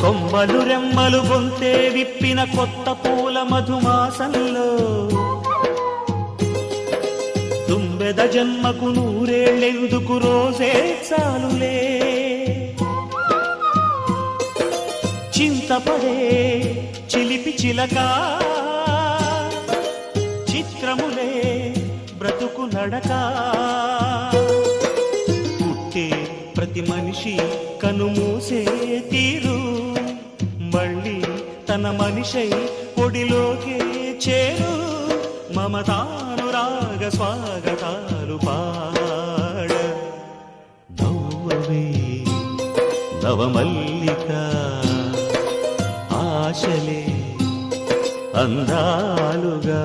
కొమ్మలు రెమ్మలు గొంతే విప్పిన కొత్త పూల మధుమాసంలో. తుంబెద జన్మకు నూరేళ్ళెందుకు రోజే చాలులే. చింతపడే చిలిపి చిలక చిత్రములే బ్రతుకు నడక. పుట్టే ప్రతి మనిషి కనుమూసే మళ్ళీ తన మనిషై ఒడిలోకే చేరు మమతానురాగ స్వాగతాలు పాడ. నవ్వవే నవమల్లిక ఆశలే అందాలుగా